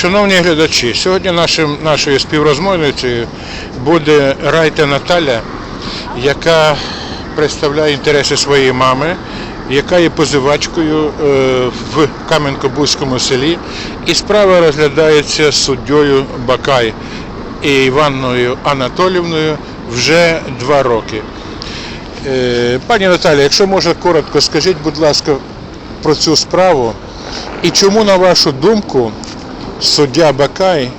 Шановні глядачі, сьогодні нашим, нашою співрозмовницею буде Райта Наталя, яка представляє інтереси своєї мами, яка є позивачкою е, в Кам'янко-Бузькому селі. І справа розглядається суддєю Бакай і Іванною Анатолівною вже два роки. Е, Пані Наталя, якщо можна коротко, скажіть, будь ласка, про цю справу і чому, на вашу думку, суддя Бакай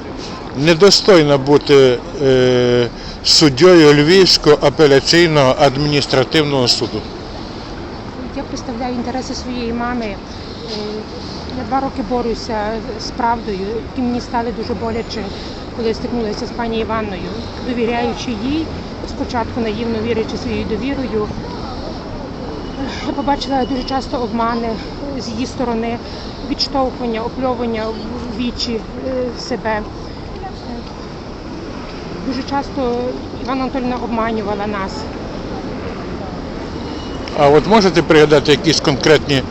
недостойна бути е, суддєю Львівського апеляційного адміністративного суду? Я представляю інтереси своєї мами. Е, Я два роки борюся з правдою, і мені стали дуже боляче, коли стикнулася з пані Іванною, довіряючи їй, спочатку наївно вірячи своєю довірою. Я побачила дуже часто обмани з її сторони, відштовхування, опльовування в вічі е, себе. Дуже часто Івана Анатольовна обманювала нас. А от можете пригадати якісь конкретні,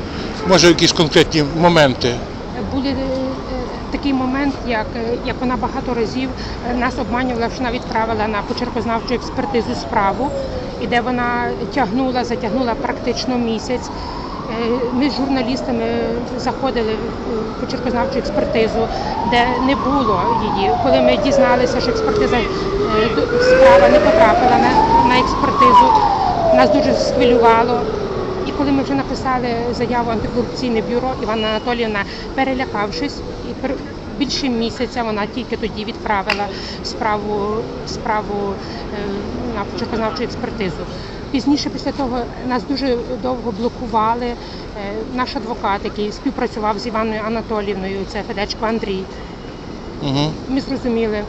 може, якісь конкретні моменти? Були е, такий момент, як, е, як вона багато разів нас обманювала, що вона відправила на почеркознавчу експертизу справу, і де вона тягнула, затягнула практично місяць. Е, Ми з журналістами заходили в почеркознавчу експертизу, де не було її. Коли ми дізналися, що експертиза е, справа не потрапила на, експертизу, нас дуже схвилювало. І коли ми вже написали заяву антикорупційне бюро, Івана Анатоліївна, перелякавшись, і більше місяця вона тільки тоді відправила справу, справу е, на почеркознавчу експертизу. Пізніше, після того, нас дуже довго блокували. Е, Наш адвокат, який співпрацював з Іваною Анатоліївною, це Федечко Андрій. Угу. Ми зрозуміли.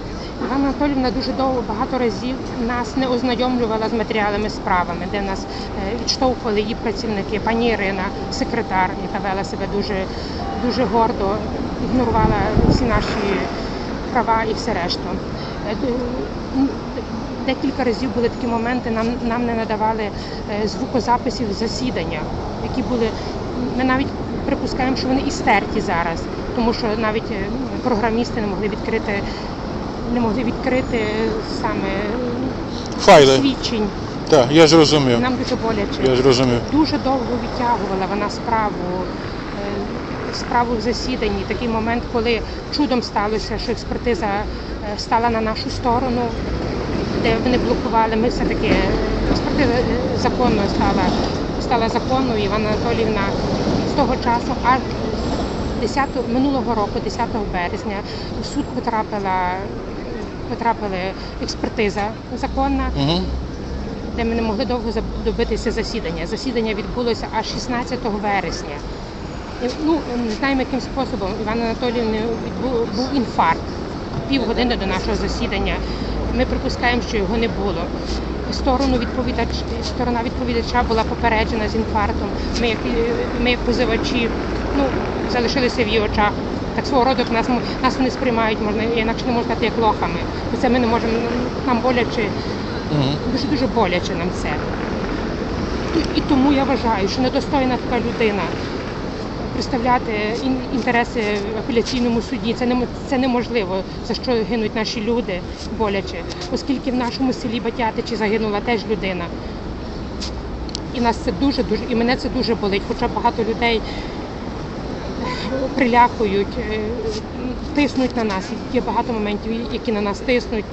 Івана Анатолівна дуже довго багато разів нас не ознайомлювала з матеріалами справами, де нас е, відштовхували її працівники. Пані Ірина, секретар, яка вела себе дуже, дуже гордо, ігнорувала всі наші права і все решту. Е, Декілька разів були такі моменти, нам, нам не надавали е, звукозаписів засідання, які були. Ми навіть припускаємо, що вони і стерті зараз, тому що навіть е, програмісти не могли відкрити, не могли відкрити саме Файли. свідчень. Так, я зрозумів. Нам дуже боляче. Я зрозумів. Дуже довго відтягувала вона справу. Справу в засіданні, такий момент, коли чудом сталося, що експертиза е, стала на нашу сторону, де вони блокували. Ми все-таки е, експертиза е, законно стала, стала законною. Івана Анатоліївна з того часу, аж 10 минулого року, 10 березня, в суд потрапила, потрапила експертиза законна Угу. де ми не могли довго добитися засідання. Засідання відбулося аж 16 вересня. Ну, не знаємо, яким способом Івана Анатоліївни був інфаркт півгодини до нашого засідання. Ми припускаємо, що його не було. Сторону відповідач, сторона відповідача була попереджена з інфарктом. Ми, як, е, ми як позивачі, ну, залишилися в її очах. Так свого роду нас, нас вони сприймають, можна інакше не можна сказати, як лохами. Це ми не можемо, нам боляче дуже дуже боляче нам це. І тому я вважаю, що недостойна така людина представляти інтереси в апеляційному суді. Це не це неможливо, за що гинуть наші люди боляче, оскільки в нашому селі Батятичі загинула теж людина. І нас це дуже дуже, і мене це дуже болить, хоча багато людей прилякують, е, тиснуть на нас. Є багато моментів, які на нас тиснуть.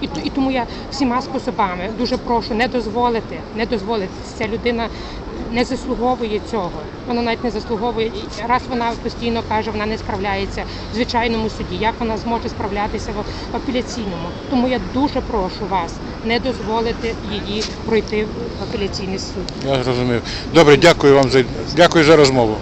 І, і тому я всіма способами дуже прошу не дозволити, не дозволити. Ця людина не заслуговує цього. Вона навіть не заслуговує. Раз вона постійно каже, вона не справляється в звичайному суді. Як вона зможе справлятися в, апеляційному? Тому я дуже прошу вас не дозволити її пройти в апеляційний суд. Я зрозумів. Добре, дякую вам за дякую за розмову.